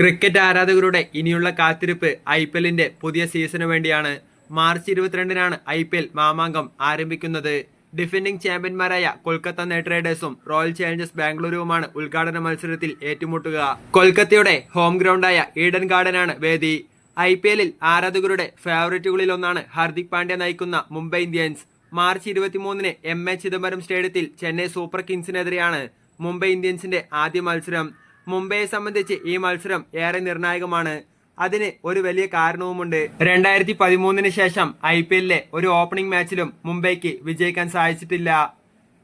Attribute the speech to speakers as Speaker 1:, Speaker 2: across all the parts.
Speaker 1: Cricket ആരാധകരുടെ ഇനിയുള്ള കാത്തിരിപ്പ് ഐ പി എല്ലിന്റെ പുതിയ സീസണു വേണ്ടിയാണ്. മാർച്ച് ഇരുപത്തിരണ്ടിനാണ് ഐ പി എൽ മാമാങ്കം ആരംഭിക്കുന്നത്. ഡിഫൻഡിംഗ് ചാമ്പ്യന്മാരായ കൊൽക്കത്ത നൈറ്റ് റൈഡേഴ്സും റോയൽ ചാലഞ്ചേഴ്സ് ബാംഗ്ലൂരുവുമാണ് ഉദ്ഘാടന മത്സരത്തിൽ ഏറ്റുമുട്ടുക. കൊൽക്കത്തയുടെ ഹോം ഗ്രൗണ്ടായ ഈഡൻ ഗാർഡനാണ് വേദി. ഐ പി എല്ലിൽ ആരാധകരുടെ ഫേവറേറ്റുകളിലൊന്നാണ് ഹാർദിക് പാണ്ഡ്യ നയിക്കുന്ന മുംബൈ ഇന്ത്യൻസ്. മാർച്ച് ഇരുപത്തിമൂന്നിന് എം എ ചിദംബരം സ്റ്റേഡിയത്തിൽ ചെന്നൈ സൂപ്പർ കിങ്സിനെതിരെയാണ് മുംബൈ ഇന്ത്യൻസിന്റെ ആദ്യ മത്സരം. മുംബൈയെ സംബന്ധിച്ച് ഈ മത്സരം ഏറെ നിർണായകമാണ്. അതിന് ഒരു വലിയ കാരണവുമുണ്ട്. രണ്ടായിരത്തി പതിമൂന്നിന് ശേഷം ഐ പി എല്ലിലെ ഒരു ഓപ്പണിംഗ് മാച്ചിലും മുംബൈക്ക് വിജയിക്കാൻ സാധിച്ചിട്ടില്ല.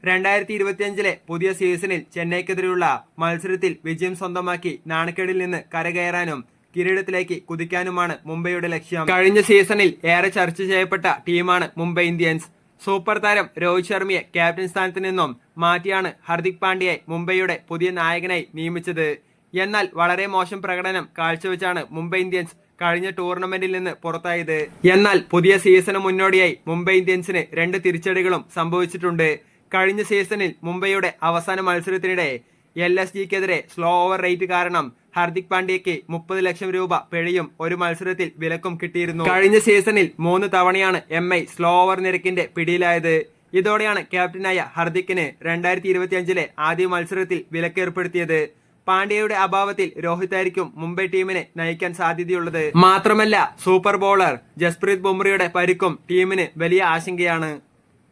Speaker 1: രണ്ടായിരത്തി ഇരുപത്തിയഞ്ചിലെ പുതിയ സീസണിൽ ചെന്നൈക്കെതിരെയുള്ള മത്സരത്തിൽ വിജയം സ്വന്തമാക്കി നാണക്കേടിൽ നിന്ന് കരകയറാനും കിരീടത്തിലേക്ക് കുതിക്കാനുമാണ് മുംബൈയുടെ ലക്ഷ്യം. കഴിഞ്ഞ സീസണിൽ ഏറെ ചർച്ച ചെയ്യപ്പെട്ട ടീമാണ് മുംബൈ ഇന്ത്യൻസ്. സൂപ്പർ താരം രോഹിത് ശർമ്മയെ ക്യാപ്റ്റൻ സ്ഥാനത്ത് നിന്നും മാറ്റിയാണ് ഹർദിക് പാണ്ഡ്യയെ മുംബൈയുടെ പുതിയ നായകനായി നിയമിച്ചത്. എന്നാൽ വളരെ മോശം പ്രകടനം കാഴ്ചവെച്ചാണ് മുംബൈ ഇന്ത്യൻസ് കഴിഞ്ഞ ടൂർണമെന്റിൽ നിന്ന് പുറത്തായത്. എന്നാൽ പുതിയ സീസണ് മുന്നോടിയായി മുംബൈ ഇന്ത്യൻസിന് രണ്ട് തിരിച്ചടികളും സംഭവിച്ചിട്ടുണ്ട്. കഴിഞ്ഞ സീസണിൽ മുംബൈയുടെ അവസാന മത്സരത്തിനിടെ എൽ എസ് ജിക്കെതിരെ സ്ലോ ഓവർ റേറ്റ് കാരണം ഹാർദിക് പാണ്ഡ്യയ്ക്ക് മുപ്പത് ലക്ഷം രൂപ പിഴയും ഒരു മത്സരത്തിൽ വിലക്കും കിട്ടിയിരുന്നു. കഴിഞ്ഞ സീസണിൽ മൂന്ന് തവണയാണ് എം ഐ സ്ലോ ഓവർ നിരക്കിന്റെ പിടിയിലായത്. ഇതോടെയാണ് ക്യാപ്റ്റനായ ഹർദിക്കിന് രണ്ടായിരത്തി ഇരുപത്തിയഞ്ചിലെ ആദ്യ മത്സരത്തിൽ വിലക്കേർപ്പെടുത്തിയത്. പാണ്ഡ്യയുടെ അഭാവത്തിൽ രോഹിത് ആയിരിക്കും മുംബൈ ടീമിനെ നയിക്കാൻ സാധ്യതയുള്ളത്. മാത്രമല്ല സൂപ്പർ ബോളർ ജസ്പ്രീത് ബുംറയുടെ പരിക്കും ടീമിന് വലിയ ആശങ്കയാണ്.